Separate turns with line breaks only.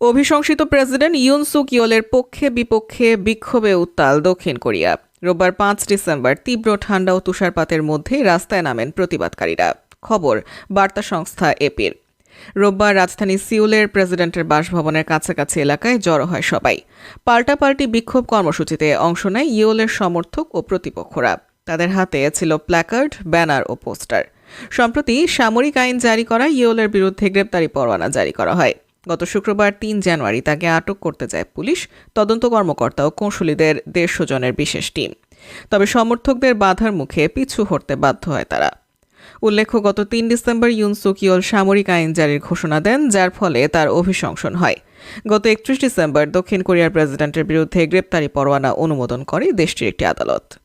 অভিশংসিত president Yoon সুক ইয়োলের পক্ষে বিপক্ষে বিক্ষোভে উত্তাল দক্ষিণ কোরিয়া। রোববার পাঁচ ডিসেম্বর তীব্র ঠান্ডা ও তুষারপাতের মধ্যে রাস্তায় নামেন প্রতিবাদকারীরা। খবর, বার্তা সংস্থা এপির। রোববার রাজধানী সিউলের প্রেসিডেন্টের বাসভবনের কাছাকাছি এলাকায় জড়ো হয় সবাই। পাল্টাপাল্টি বিক্ষোভ কর্মসূচিতে অংশ নেয় ইয়োলের সমর্থক ও প্রতিপক্ষরা। তাদের হাতে ছিল প্ল্যাকার্ড, ব্যানার ও পোস্টার। সম্প্রতি সামরিক আইন জারি করা ইয়োলের বিরুদ্ধে গ্রেপ্তারি পরোয়ানা জারি করা হয়। গত শুক্রবার তিন জানুয়ারি তাকে আটক করতে যায় পুলিশ, তদন্ত কর্মকর্তা ও কৌশলীদের দেড়শো জনের বিশেষ টিম। তবে সমর্থকদের বাধার মুখে পিছু হটতে বাধ্য হয় তারা। উল্লেখ্য, গত তিন ডিসেম্বর ইউনসুক ইয়োল সামরিক আইন জারির ঘোষণা দেন, যার ফলে তার অভিশংসন হয়। গত একত্রিশ ডিসেম্বর দক্ষিণ কোরিয়ার প্রেসিডেন্টের বিরুদ্ধে গ্রেপ্তারি পরোয়ানা অনুমোদন করে দেশটির একটি আদালত।